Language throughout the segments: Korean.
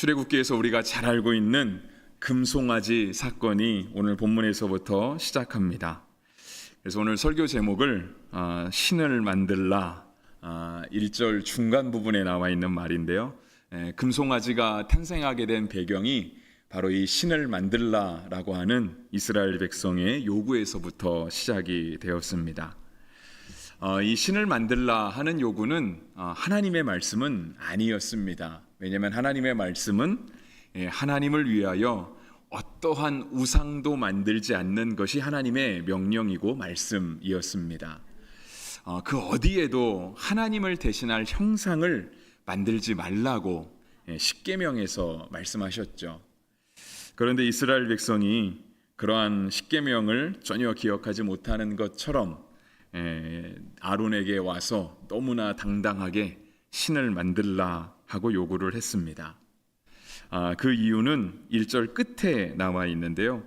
출애굽기에서 우리가 잘 알고 있는 금송아지 사건이 오늘 본문에서부터 시작합니다. 그래서 오늘 설교 제목을 아, 신을 만들라 아, 1절 중간 부분에 나와 있는 말인데요. 에, 금송아지가 탄생하게 된 배경이 바로 이 신을 만들라라고 하는 이스라엘 백성의 요구에서부터 시작이 되었습니다. 어, 이 신을 만들라 하는 요구는 어, 하나님의 말씀은 아니었습니다. 왜냐하면 하나님의 말씀은 예, 하나님을 위하여 어떠한 우상도 만들지 않는 것이 하나님의 명령이고 말씀이었습니다. 어, 그 어디에도 하나님을 대신할 형상을 만들지 말라고 예, 십계명에서 말씀하셨죠. 그런데 이스라엘 백성이 그러한 십계명을 전혀 기억하지 못하는 것처럼 에, 아론에게 와서 너무나 당당하게 신을 만들라 하고 요구를 했습니다. 아, 그 이유는 1절 끝에 나와 있는데요.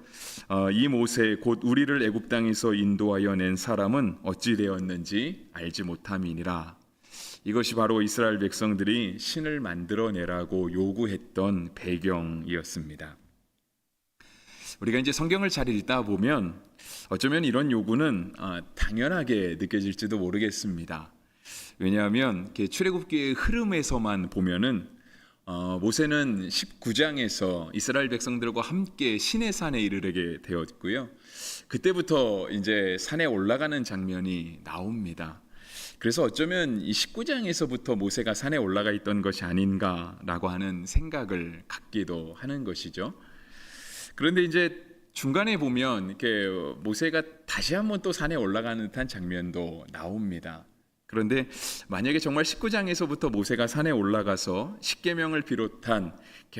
어, 이 모세 곧 우리를 애굽 땅에서 인도하여 낸 사람은 어찌 되었는지 알지 못함이니라. 이것이 바로 이스라엘 백성들이 신을 만들어내라고 요구했던 배경이었습니다. 우리가 이제 성경을 잘 읽다 보면 어쩌면 이런 요구는 아, 당연하게 느껴질지도 모르겠습니다. 왜냐하면 출애굽기의 흐름에서만 보면은 어, 모세는 19장에서 이스라엘 백성들과 함께 시내 산에 이르게 되었고요. 그때부터 이제 산에 올라가는 장면이 나옵니다. 그래서 어쩌면 이 19장에서부터 모세가 산에 올라가 있던 것이 아닌가라고 하는 생각을 갖기도 하는 것이죠. 그런데 이제 중간에 보면 이렇게 모세가 다시 한번 또 산에 올라가는 듯한 장면도 나옵니다. 그런데 만약에 정말 19장에서부터 모세가 산에 올라가서 십계명을 비롯한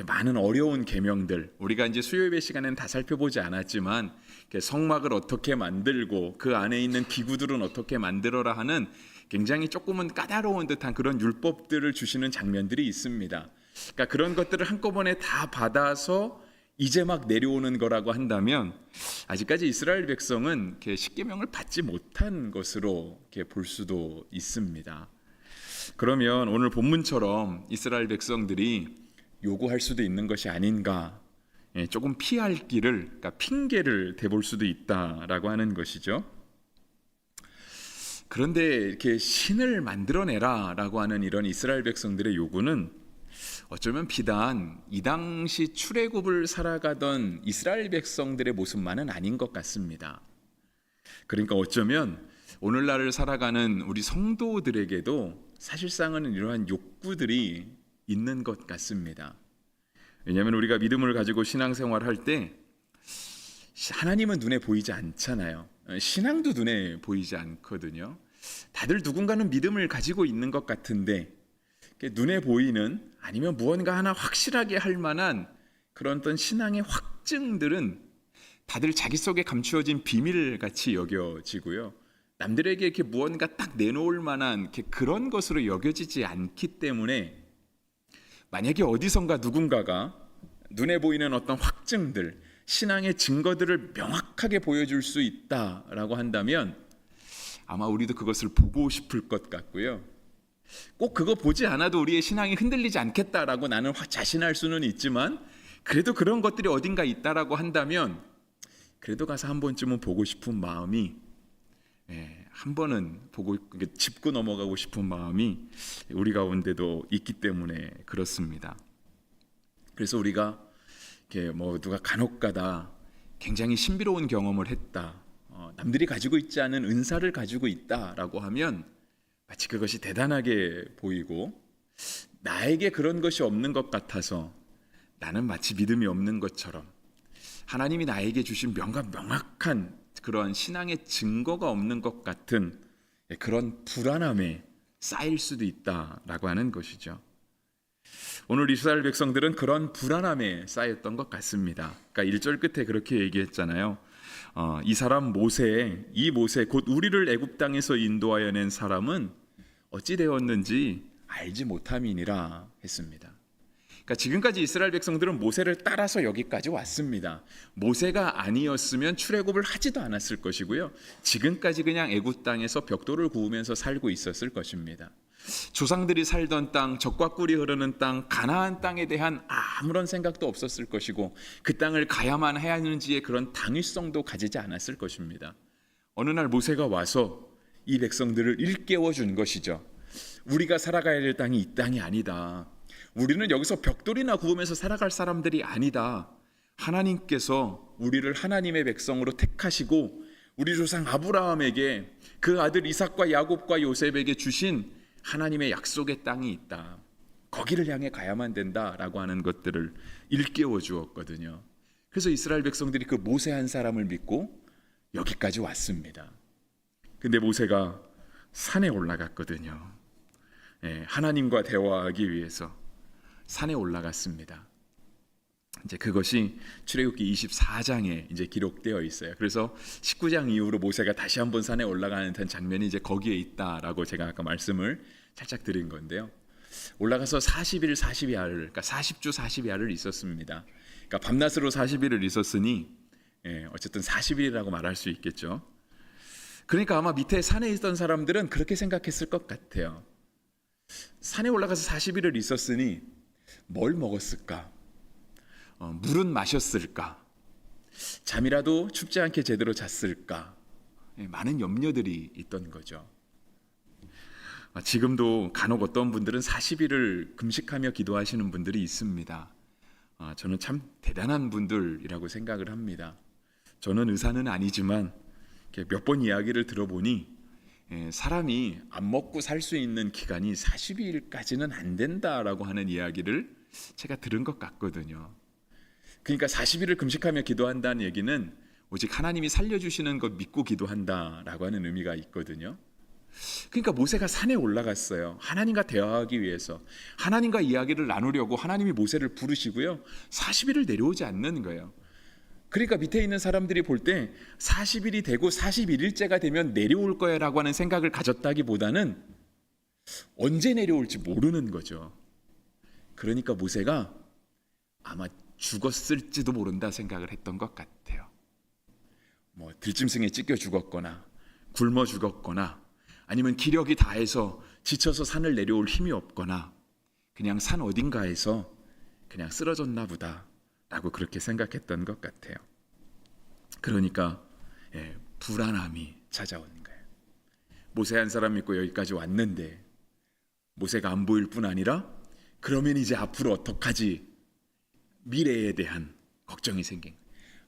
많은 어려운 계명들 우리가 이제 수요예배 시간에는 다 살펴보지 않았지만 성막을 어떻게 만들고 그 안에 있는 기구들은 어떻게 만들어라 하는 굉장히 조금은 까다로운 듯한 그런 율법들을 주시는 장면들이 있습니다. 그러니까 그런 것들을 한꺼번에 다 받아서 이제 막 내려오는 거라고 한다면 아직까지 이스라엘 백성은 십계명을 받지 못한 것으로 볼 수도 있습니다. 그러면 오늘 본문처럼 이스라엘 백성들이 요구할 수도 있는 것이 아닌가? 예, 조금 피할 길을 그러니까 핑계를 대볼 수도 있다라고 하는 것이죠. 그런데 이렇게 신을 만들어내라라고 하는 이런 이스라엘 백성들의 요구는 어쩌면 비단 이 당시 출애굽을 살아가던 이스라엘 백성들의 모습만은 아닌 것 같습니다. 그러니까 어쩌면 오늘날을 살아가는 우리 성도들에게도 사실상은 이러한 욕구들이 있는 것 같습니다. 왜냐하면 우리가 믿음을 가지고 신앙생활할 때 하나님은 눈에 보이지 않잖아요. 신앙도 눈에 보이지 않거든요. 다들 누군가는 믿음을 가지고 있는 것 같은데 눈에 보이는 아니면 무언가 하나 확실하게 할 만한 그런 어떤 신앙의 확증들은 다들 자기 속에 감추어진 비밀 같이 여겨지고요. 남들에게 이렇게 무언가 딱 내놓을 만한 이렇게 그런 것으로 여겨지지 않기 때문에 만약에 어디선가 누군가가 눈에 보이는 어떤 확증들, 신앙의 증거들을 명확하게 보여줄 수 있다라고 한다면 아마 우리도 그것을 보고 싶을 것 같고요. 꼭 그거 보지 않아도 우리의 신앙이 흔들리지 않겠다라고 나는 자신할 수는 있지만 그래도 그런 것들이 어딘가 있다라고 한다면 그래도 가서 한 번쯤은 보고 싶은 마음이 예, 한 번은 보고 짚고 넘어가고 싶은 마음이 우리 가운데도 있기 때문에 그렇습니다. 그래서 우리가 이렇게 뭐 누가 간혹가다 굉장히 신비로운 경험을 했다. 어, 남들이 가지고 있지 않은 은사를 가지고 있다라고 하면 마치 그것이 대단하게 보이고 나에게 그런 것이 없는 것 같아서 나는 마치 믿음이 없는 것처럼 하나님이 나에게 주신 명확 명확한 그러한 신앙의 증거가 없는 것 같은 그런 불안함에 쌓일 수도 있다라고 하는 것이죠. 오늘 이스라엘 백성들은 그런 불안함에 쌓였던 것 같습니다. 그러니까 1절 끝에 그렇게 얘기했잖아요. 어, 이 사람 모세, 이 모세 곧 우리를 애굽 땅에서 인도하여 낸 사람은 어찌 되었는지 알지 못함이니라 했습니다. 그러니까 지금까지 이스라엘 백성들은 모세를 따라서 여기까지 왔습니다. 모세가 아니었으면 출애굽을 하지도 않았을 것이고요. 지금까지 그냥 애굽 땅에서 벽돌을 구우면서 살고 있었을 것입니다. 조상들이 살던 땅, 적과 꿀이 흐르는 땅, 가나안 땅에 대한 아무런 생각도 없었을 것이고 그 땅을 가야만 해야 하는지의 그런 당위성도 가지지 않았을 것입니다. 어느 날 모세가 와서 이 백성들을 일깨워 준 것이죠. 우리가 살아가야 될 땅이 이 땅이 아니다. 우리는 여기서 벽돌이나 구우면서 살아갈 사람들이 아니다. 하나님께서 우리를 하나님의 백성으로 택하시고 우리 조상 아브라함에게 그 아들 이삭과 야곱과 요셉에게 주신 하나님의 약속의 땅이 있다. 거기를 향해 가야만 된다라고 하는 것들을 일깨워 주었거든요. 그래서 이스라엘 백성들이 그 모세 한 사람을 믿고 여기까지 왔습니다. 근데 모세가 산에 올라갔거든요. 예, 하나님과 대화하기 위해서 산에 올라갔습니다. 이제 그것이 출애굽기 24장에 이제 기록되어 있어요. 그래서 19장 이후로 모세가 다시 한번 산에 올라가는 장면이 이제 거기에 있다라고 제가 아까 말씀을 살짝 드린 건데요. 올라가서 40일 40야를 그러니까 40주 40야를 있었습니다. 그러니까 밤낮으로 40일을 있었으니 예, 어쨌든 40일이라고 말할 수 있겠죠. 그러니까 아마 밑에 산에 있던 사람들은 그렇게 생각했을 것 같아요. 산에 올라가서 40일을 있었으니 뭘 먹었을까? 어, 물은 마셨을까? 잠이라도 춥지 않게 제대로 잤을까? 예, 많은 염려들이 있던 거죠. 아, 지금도 간혹 어떤 분들은 40일을 금식하며 기도하시는 분들이 있습니다. 아, 저는 참 대단한 분들이라고 생각을 합니다. 저는 의사는 아니지만 몇 번 이야기를 들어보니 예, 사람이 안 먹고 살 수 있는 기간이 40일까지는 안 된다라고 하는 이야기를 제가 들은 것 같거든요. 그러니까 40일을 금식하며 기도한다는 얘기는 오직 하나님이 살려주시는 것 믿고 기도한다라고 하는 의미가 있거든요. 그러니까 모세가 산에 올라갔어요. 하나님과 대화하기 위해서. 하나님과 이야기를 나누려고 하나님이 모세를 부르시고요. 40일을 내려오지 않는 거예요. 그러니까 밑에 있는 사람들이 볼 때 40일이 되고 41일째가 되면 내려올 거야라고 하는 생각을 가졌다기보다는 언제 내려올지 모르는 거죠. 그러니까 모세가 아마 죽었을지도 모른다 생각을 했던 것 같아요. 뭐 들짐승에 찢겨 죽었거나 굶어 죽었거나 아니면 기력이 다해서 지쳐서 산을 내려올 힘이 없거나 그냥 산 어딘가에서 그냥 쓰러졌나 보다 라고 그렇게 생각했던 것 같아요. 그러니까 예, 불안함이 찾아오는 거예요. 모세 한 사람 믿고 여기까지 왔는데 모세가 안 보일 뿐 아니라 그러면 이제 앞으로 어떡하지? 미래에 대한 걱정이 생긴.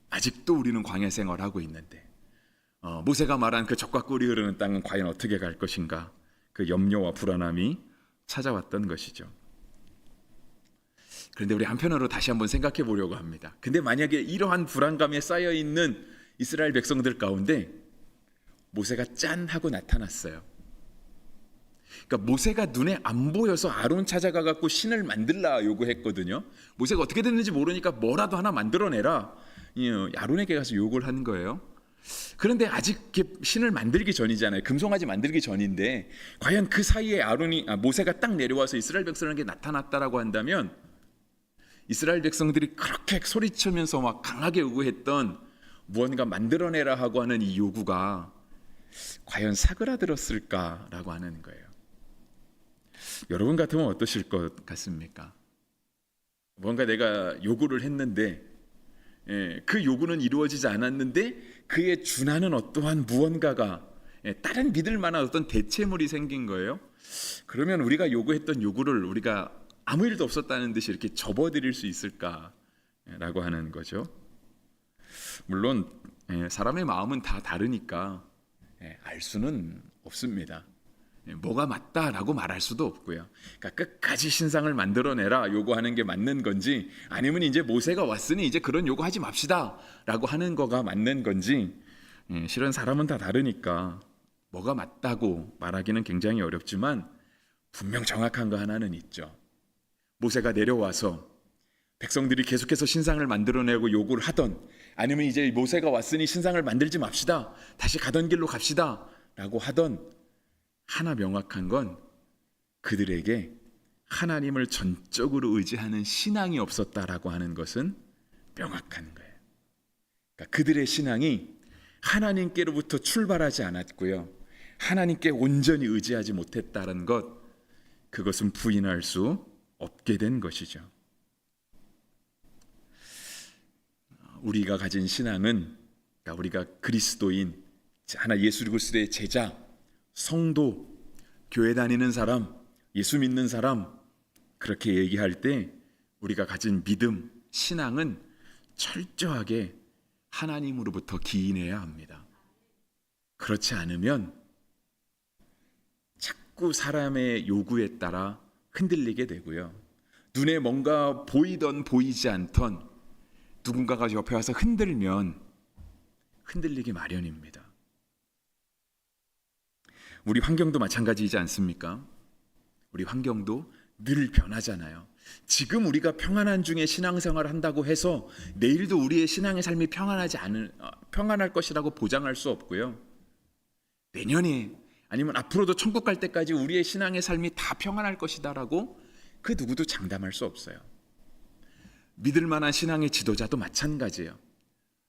아직도 우리는 광야 생활하고 있는데 어, 모세가 말한 그 적과 꿀이 흐르는 땅은 과연 어떻게 갈 것인가? 그 염려와 불안함이 찾아왔던 것이죠. 그런데 우리 한편으로 다시 한번 생각해 보려고 합니다. 근데 만약에 이러한 불안감에 쌓여 있는 이스라엘 백성들 가운데 모세가 짠 하고 나타났어요. 그러니까 모세가 눈에 안 보여서 아론 찾아가 갖고 신을 만들라 요구했거든요. 모세가 어떻게 됐는지 모르니까 뭐라도 하나 만들어내라. 이 아론에게 가서 요구를 한 거예요. 그런데 아직 신을 만들기 전이잖아요. 금송아지 만들기 전인데 과연 그 사이에 아론이 아, 모세가 딱 내려와서 이스라엘 백성에게 나타났다라고 한다면 이스라엘 백성들이 그렇게 소리치면서 막 강하게 요구했던 무언가 만들어내라 하고 하는 이 요구가 과연 사그라들었을까라고 하는 거예요. 여러분 같으면 어떠실 것 같습니까? 뭔가 내가 요구를 했는데 예, 그 요구는 이루어지지 않았는데 그에 준하는 어떠한 무언가가 예, 다른 믿을 만한 어떤 대체물이 생긴 거예요. 그러면 우리가 요구했던 요구를 우리가 아무 일도 없었다는 듯이 이렇게 접어드릴 수 있을까라고 하는 거죠. 물론 예, 사람의 마음은 다 다르니까 예, 알 수는 없습니다. 예, 뭐가 맞다라고 말할 수도 없고요. 그러니까 끝까지 신상을 만들어내라 요구하는 게 맞는 건지 아니면 이제 모세가 왔으니 이제 그런 요구하지 맙시다라고 하는 거가 맞는 건지 예, 실은 사람은 다 다르니까 뭐가 맞다고 말하기는 굉장히 어렵지만 분명 정확한 거 하나는 있죠. 모세가 내려와서 백성들이 계속해서 신상을 만들어내고 요구를 하던 아니면 이제 모세가 왔으니 신상을 만들지 맙시다. 다시 가던 길로 갑시다 라고 하던 하나 명확한 건 그들에게 하나님을 전적으로 의지하는 신앙이 없었다라고 하는 것은 명확한 거예요. 그러니까 그들의 신앙이 하나님께로부터 출발하지 않았고요. 하나님께 온전히 의지하지 못했다는 것 그것은 부인할 수 없게 된 것이죠. 우리가 가진 신앙은 그러니까 우리가 그리스도인 하나 예수 그리스도의 제자, 성도, 교회 다니는 사람, 예수 믿는 사람 그렇게 얘기할 때 우리가 가진 믿음, 신앙은 철저하게 하나님으로부터 기인해야 합니다. 그렇지 않으면 자꾸 사람의 요구에 따라 흔들리게 되고요. 눈에 뭔가 보이던 보이지 않던 누군가가 옆에 와서 흔들면 흔들리기 마련입니다. 우리 환경도 마찬가지이지 않습니까? 우리 환경도 늘 변하잖아요. 지금 우리가 평안한 중에 신앙생활을 한다고 해서 내일도 우리의 신앙의 삶이 평안하지 않을 어, 평안할 것이라고 보장할 수 없고요. 내년에 아니면 앞으로도 천국 갈 때까지 우리의 신앙의 삶이 다 평안할 것이다라고 그 누구도 장담할 수 없어요. 믿을 만한 신앙의 지도자도 마찬가지예요.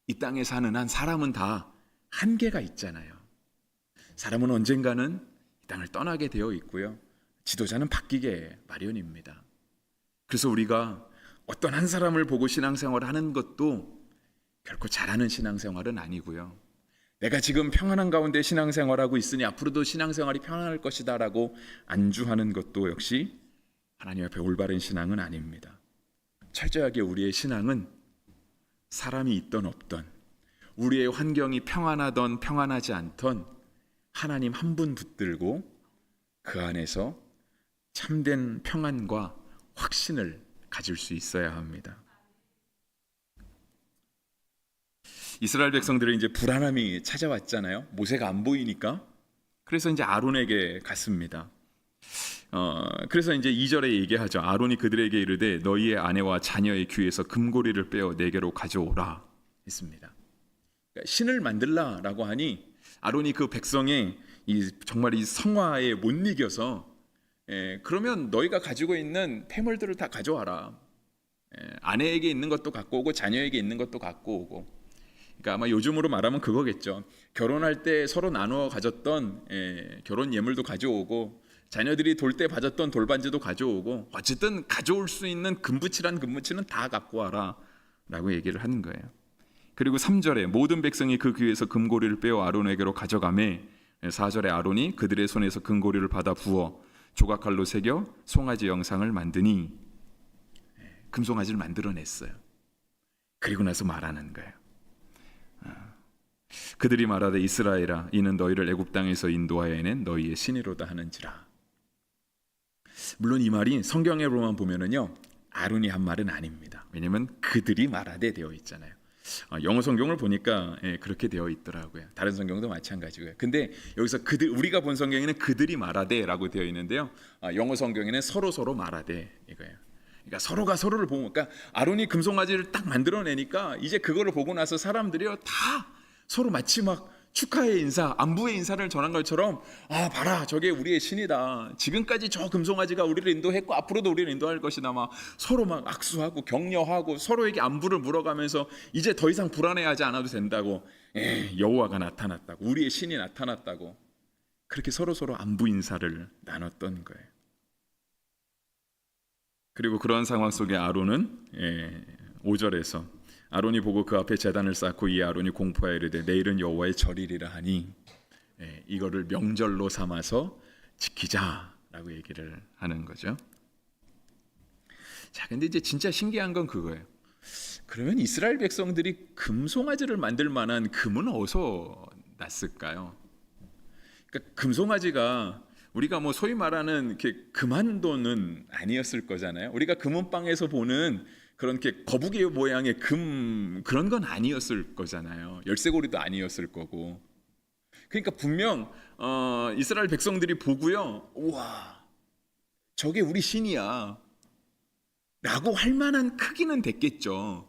이 땅에 사는 한 사람은 다 한계가 있잖아요. 사람은 언젠가는 이 땅을 떠나게 되어 있고요. 지도자는 바뀌게 마련입니다. 그래서 우리가 어떤 한 사람을 보고 신앙생활을 하는 것도 결코 잘하는 신앙생활은 아니고요. 내가 지금 평안한 가운데 신앙생활하고 있으니 앞으로도 신앙생활이 평안할 것이다라고 안주하는 것도 역시 하나님 앞에 올바른 신앙은 아닙니다. 철저하게 우리의 신앙은 사람이 있던 없던 우리의 환경이 평안하던 평안하지 않던 하나님 한 분 붙들고 그 안에서 참된 평안과 확신을 가질 수 있어야 합니다. 이스라엘 백성들은 이제 불안함이 찾아왔잖아요. 모세가 안 보이니까. 그래서 이제 아론에게 갔습니다. 어, 그래서 이제 2절에 얘기하죠. 아론이 그들에게 이르되 너희의 아내와 자녀의 귀에서 금고리를 빼어 내게로 가져오라 했습니다. 그러니까 신을 만들라라고 하니 아론이 그 백성의 이 정말 이 성화에 못 이겨서 예, 그러면 너희가 가지고 있는 폐물들을 다 가져와라. 예, 아내에게 있는 것도 갖고 오고 자녀에게 있는 것도 갖고 오고. 그러니까 아마 요즘으로 말하면 그거겠죠. 결혼할 때 서로 나누어 가졌던 예, 결혼 예물도 가져오고 자녀들이 돌 때 받았던 돌반지도 가져오고 어쨌든 가져올 수 있는 금붙이란 금붙이는 다 갖고 와라라고 얘기를 하는 거예요. 그리고 3절에 모든 백성이 그 귀에서 금고리를 빼어 아론에게로 가져가매 4절에 아론이 그들의 손에서 금고리를 받아 부어 조각칼로 새겨 송아지 영상을 만드니 금송아지를 만들어냈어요. 그리고 나서 말하는 거예요. 아, 그들이 말하되 이스라엘아 이는 너희를 애굽 땅에서 인도하여 낸 너희의 신이로다 하는지라. 물론 이 말이 성경에로만 보면은요 아론이 한 말은 아닙니다. 왜냐하면 그들이 말하되 되어 있잖아요. 아, 영어 성경을 보니까 예, 그렇게 되어 있더라고요. 다른 성경도 마찬가지고요. 근데 여기서 그들 우리가 본 성경에는 그들이 말하되라고 되어 있는데요. 아, 영어 성경에는 서로 서로 말하되 이거예요. 그러니까 서로가 서로를 보고, 그러니까 아론이 금송아지를 딱 만들어내니까 이제 그거를 보고 나서 사람들이요 다 서로 마치 막 축하의 인사, 안부의 인사를 전한 것처럼 아 봐라 저게 우리의 신이다. 지금까지 저 금송아지가 우리를 인도했고 앞으로도 우리를 인도할 것이다. 막 서로 막 악수하고 격려하고 서로에게 안부를 물어가면서 이제 더 이상 불안해하지 않아도 된다고. 에 여호와가 나타났다고 우리의 신이 나타났다고 그렇게 서로 서로 안부 인사를 나눴던 거예요. 그리고 그런 상황 속에 아론은 예, 5절에서 아론이 보고 그 앞에 제단을 쌓고 이 아론이 공포하여 이르되 내일은 여호와의 절일이라 하니 예, 이거를 명절로 삼아서 지키자라고 얘기를 하는 거죠. 자, 근데 이제 진짜 신기한 건 그거예요. 그러면 이스라엘 백성들이 금송아지를 만들 만한 금은 어디서 났을까요? 그러니까 금송아지가 우리가 뭐 소위 말하는 이렇게 금한도는 아니었을 거잖아요. 우리가 금은방에서 보는 그런 게 거북이 모양의 금 그런 건 아니었을 거잖아요. 열쇠고리도 아니었을 거고. 그러니까 분명 어, 이스라엘 백성들이 보고요. 우와, 저게 우리 신이야. 라고 할 만한 크기는 됐겠죠.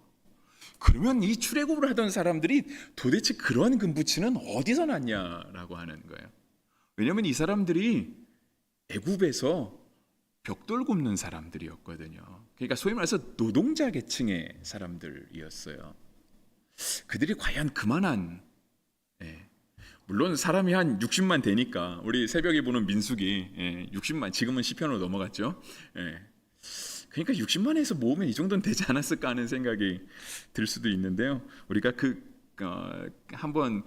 그러면 이 출애굽을 하던 사람들이 도대체 그런 금붙이는 어디서 났냐라고 하는 거예요. 왜냐하면 이 사람들이 애굽에서 벽돌 굽는 사람들이었거든요. 그러니까 소위 말해서 노동자 계층의 사람들이었어요. 그들이 과연 그만한 예, 물론 사람이 한 60만 되니까 우리 새벽에 보는 민숙이 예, 60만 지금은 시편으로 넘어갔죠. 예. 그러니까 60만에서 모으면 이 정도는 되지 않았을까 하는 생각이 들 수도 있는데요. 우리가 그 어, 한번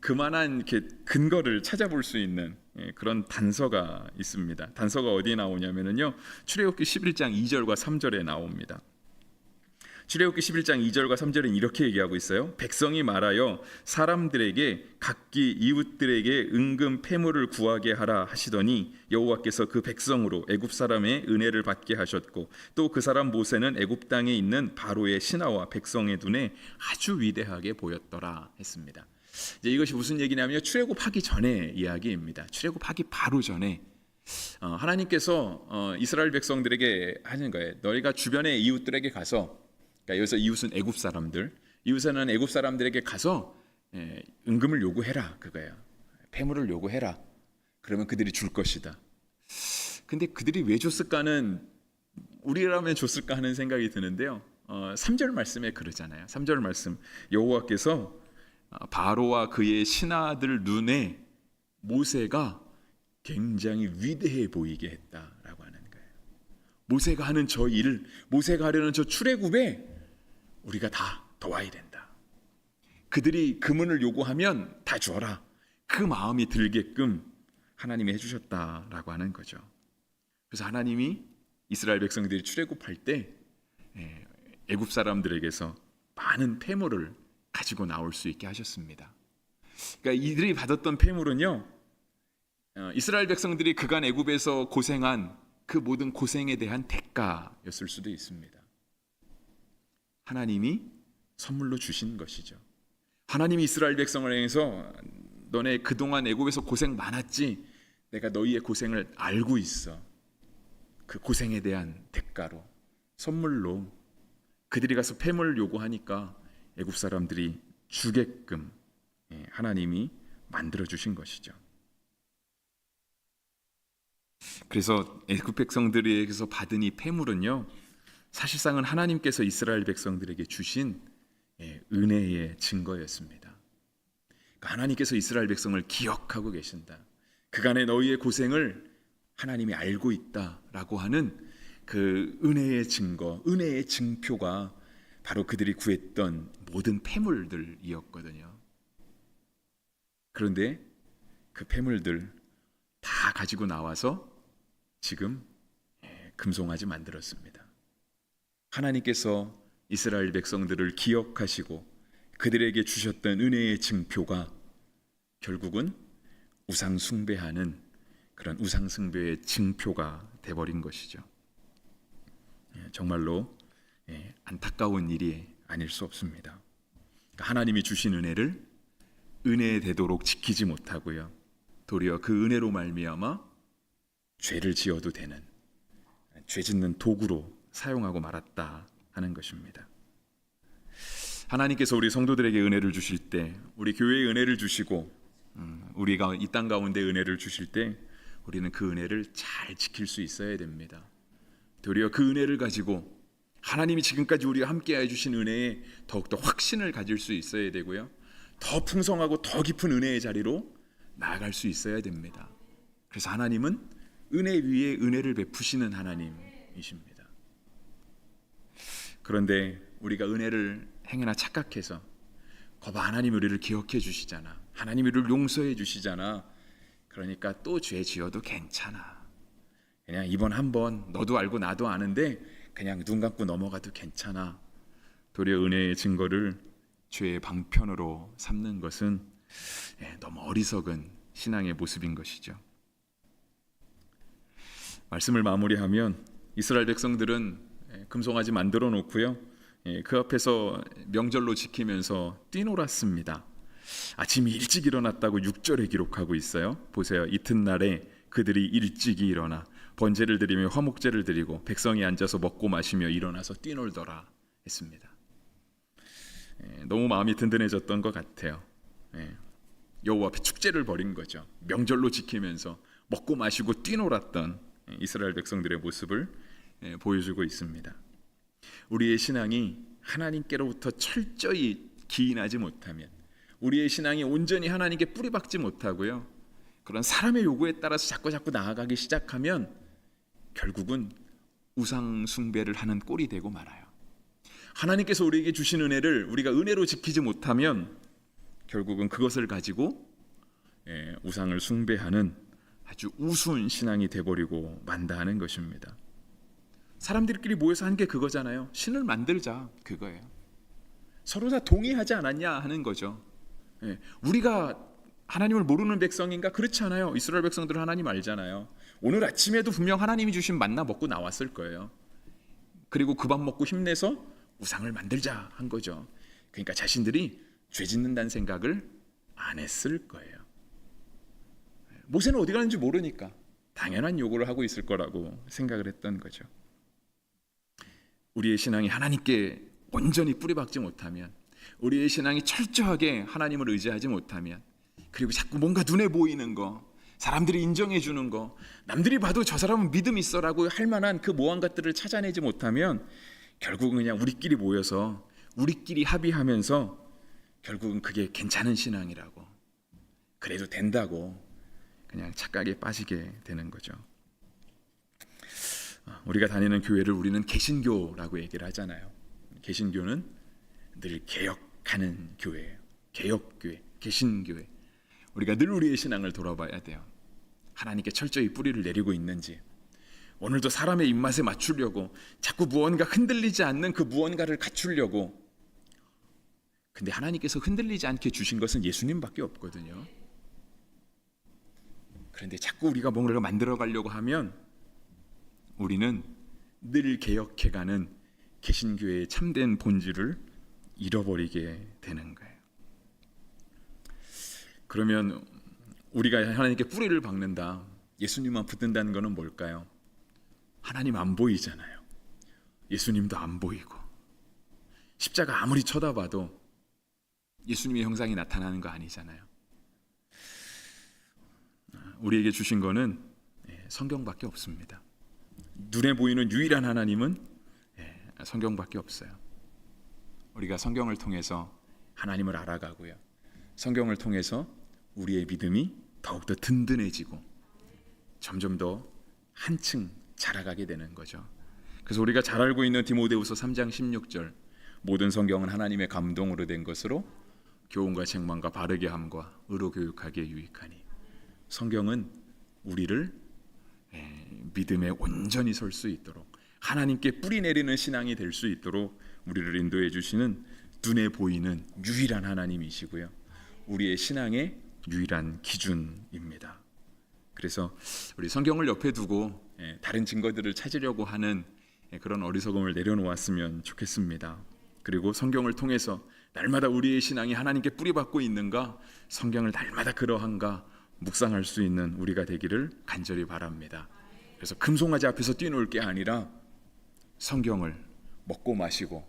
그만한 이렇게 근거를 찾아볼 수 있는 예, 그런 단서가 있습니다. 단서가 어디에 나오냐면은요. 출애굽기 11장 2절과 3절에 나옵니다. 출애굽기 11장 2절과 3절은 이렇게 얘기하고 있어요. 백성이 말하여 사람들에게 각기 이웃들에게 은금 패물을 구하게 하라 하시더니 여호와께서 그 백성으로 애굽 사람의 은혜를 받게 하셨고 또 그 사람 모세는 애굽 땅에 있는 바로의 신하와 백성의 눈에 아주 위대하게 보였더라 했습니다. 이제 이것이 무슨 얘기냐면요. 출애굽하기 전의 이야기입니다. 출애굽하기 바로 전에 어, 하나님께서 어, 이스라엘 백성들에게 하는 거예요. 너희가 주변의 이웃들에게 가서 그러니까 여기서 이웃은 애굽 사람들, 이웃은 애굽 사람들에게 가서 예, 은금을 요구해라 그거예요. 폐물을 요구해라. 그러면 그들이 줄 것이다. 근데 그들이 왜 줬을까는 우리라면 줬을까 하는 생각이 드는데요. 어, 3절 말씀에 그러잖아요. 3절 말씀 여호와께서 어, 바로와 그의 신하들 눈에 모세가 굉장히 위대해 보이게 했다라고 하는 거예요. 모세가 하는 저 일을 모세가 하려는 저 출애굽에 우리가 다 도와야 된다. 그들이 금은을 요구하면 다 주어라. 그 마음이 들게끔 하나님이 해주셨다라고 하는 거죠. 그래서 하나님이 이스라엘 백성들이 출애굽할 때 예, 애굽 사람들에게서 많은 폐물을 가지고 나올 수 있게 하셨습니다. 그러니까 이들이 받았던 폐물은요, 어, 이스라엘 백성들이 그간 애굽에서 고생한 그 모든 고생에 대한 대가였을 수도 있습니다. 하나님이 선물로 주신 것이죠. 하나님이 이스라엘 백성을 향해서 너네 그동안 애굽에서 고생 많았지. 내가 너희의 고생을 알고 있어. 그 고생에 대한 대가로 선물로 그들이 가서 폐물을 요구하니까 애굽 사람들이 주게끔 예, 하나님이 만들어 주신 것이죠. 그래서 애굽 백성들에게서 받은 이 폐물은요. 사실상은 하나님께서 이스라엘 백성들에게 주신 예, 은혜의 증거였습니다. 그러니까 하나님께서 이스라엘 백성을 기억하고 계신다. 그간의 너희의 고생을 하나님이 알고 있다라고 하는 그 은혜의 증거, 은혜의 증표가 바로 그들이 구했던 모든 폐물들이었거든요. 그런데 그 폐물들 다 가지고 나와서 지금 예, 금송아지 만들었습니다. 하나님께서 이스라엘 백성들을 기억하시고 그들에게 주셨던 은혜의 증표가 결국은 우상 숭배하는 그런 우상 숭배의 증표가 돼버린 것이죠. 예, 정말로 예, 안타까운 일이 아닐 수 없습니다. 그러니까 하나님이 주신 은혜를 은혜에 되도록 지키지 못하고요. 도리어 그 은혜로 말미암아 죄를 지어도 되는 죄 짓는 도구로 사용하고 말았다 하는 것입니다. 하나님께서 우리 성도들에게 은혜를 주실 때, 우리 교회에 은혜를 주시고, 음, 우리가 이 땅 가운데 은혜를 주실 때, 우리는 그 은혜를 잘 지킬 수 있어야 됩니다. 도리어 그 은혜를 가지고 하나님이 지금까지 우리와 함께 해주신 은혜에 더욱더 확신을 가질 수 있어야 되고요. 더 풍성하고 더 깊은 은혜의 자리로 나아갈 수 있어야 됩니다. 그래서 하나님은 은혜 위에 은혜를 베푸시는 하나님이십니다. 그런데 우리가 은혜를 행여나 착각해서 거봐 하나님 우리를 기억해 주시잖아. 하나님 우리를 용서해 주시잖아. 그러니까 또 죄 지어도 괜찮아. 그냥 이번 한번 너도 알고 나도 아는데 그냥 눈 감고 넘어가도 괜찮아. 도리어 은혜의 증거를 죄의 방편으로 삼는 것은 예, 너무 어리석은 신앙의 모습인 것이죠. 말씀을 마무리하면 이스라엘 백성들은 예, 금송아지 만들어 놓고요. 예, 그 앞에서 명절로 지키면서 뛰놀았습니다. 아침 일찍 일어났다고 6절에 기록하고 있어요. 보세요. 이튿날에 그들이 일찍이 일어나 번제를 드리며 화목제를 드리고 백성이 앉아서 먹고 마시며 일어나서 뛰놀더라 했습니다. 예, 너무 마음이 든든해졌던 것 같아요. 예, 여호와 앞에 축제를 벌인 거죠. 명절로 지키면서 먹고 마시고 뛰놀았던 이스라엘 백성들의 모습을 예, 보여주고 있습니다. 우리의 신앙이 하나님께로부터 철저히 기인하지 못하면 우리의 신앙이 온전히 하나님께 뿌리박지 못하고요. 그런 사람의 요구에 따라서 자꾸 자꾸 나아가기 시작하면 결국은 우상 숭배를 하는 꼴이 되고 말아요. 하나님께서 우리에게 주신 은혜를 우리가 은혜로 지키지 못하면 결국은 그것을 가지고 예, 우상을 숭배하는 아주 우스운 신앙이 돼버리고 만다 하는 것입니다. 사람들끼리 모여서 한 게 그거잖아요. 신을 만들자 그거예요. 서로 다 동의하지 않았냐 하는 거죠. 예, 우리가 하나님을 모르는 백성인가 그렇지 않아요. 이스라엘 백성들은 하나님 알잖아요. 오늘 아침에도 분명 하나님이 주신 만나 먹고 나왔을 거예요. 그리고 그 밥 먹고 힘내서 우상을 만들자 한 거죠. 그러니까 자신들이 죄 짓는다는 생각을 안 했을 거예요. 모세는 어디 가는지 모르니까 당연한 요구를 하고 있을 거라고 생각을 했던 거죠. 우리의 신앙이 하나님께 온전히 뿌리박지 못하면 우리의 신앙이 철저하게 하나님을 의지하지 못하면 그리고 자꾸 뭔가 눈에 보이는 거 사람들이 인정해 주는 거 남들이 봐도 저 사람은 믿음 있어라고 할 만한 그 모한 것들을 찾아내지 못하면 결국은 그냥 우리끼리 모여서 우리끼리 합의하면서 결국은 그게 괜찮은 신앙이라고 그래도 된다고 그냥 착각에 빠지게 되는 거죠. 어, 우리가 다니는 교회를 우리는 개신교라고 얘기를 하잖아요. 개신교는 늘 개혁하는 교회예요. 개혁교회, 개신교회. 우리가 늘 우리의 신앙을 돌아봐야 돼요. 하나님께 철저히 뿌리를 내리고 있는지. 오늘도 사람의 입맛에 맞추려고 자꾸 무언가 흔들리지 않는 그 무언가를 갖추려고. 근데 하나님께서 흔들리지 않게 주신 것은 예수님밖에 없거든요. 그런데 자꾸 우리가 뭔가를 만들어 가려고 하면 우리는 늘 개혁해 가는 개신교회의 참된 본질을 잃어버리게 되는 거예요. 그러면 우리가 하나님께 뿌리를 박는다. 예수님만 붙든다는 것은 뭘까요? 하나님 안 보이잖아요. 예수님도 안 보이고 십자가 아무리 쳐다봐도 예수님의 형상이 나타나는 거 아니잖아요. 우리에게 주신 거는 예, 성경밖에 없습니다. 눈에 보이는 유일한 하나님은 예, 성경밖에 없어요. 우리가 성경을 통해서 하나님을 알아가고요. 성경을 통해서 우리의 믿음이 더욱더 든든해지고 점점 더 한층 자라가게 되는 거죠. 그래서 우리가 잘 알고 있는 디모데후서 3장 16절 모든 성경은 하나님의 감동으로 된 것으로 교훈과 책망과 바르게 함과 의로 교육하기에 유익하니 성경은 우리를 예, 믿음에 온전히 설 수 있도록 하나님께 뿌리 내리는 신앙이 될 수 있도록 우리를 인도해 주시는 눈에 보이는 유일한 하나님이시고요. 우리의 신앙의 유일한 기준입니다. 그래서 우리 성경을 옆에 두고 예, 다른 증거들을 찾으려고 하는 예, 그런 어리석음을 내려놓았으면 좋겠습니다. 그리고 성경을 통해서 날마다 우리의 신앙이 하나님께 뿌리박고 있는가, 성경을 날마다 그러한가 묵상할 수 있는 우리가 되기를 간절히 바랍니다. 그래서 금송아지 앞에서 뛰놀 게 아니라 성경을 먹고 마시고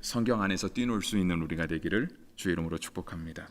성경 안에서 뛰놀 수 있는 우리가 되기를 주의 이름으로 축복합니다.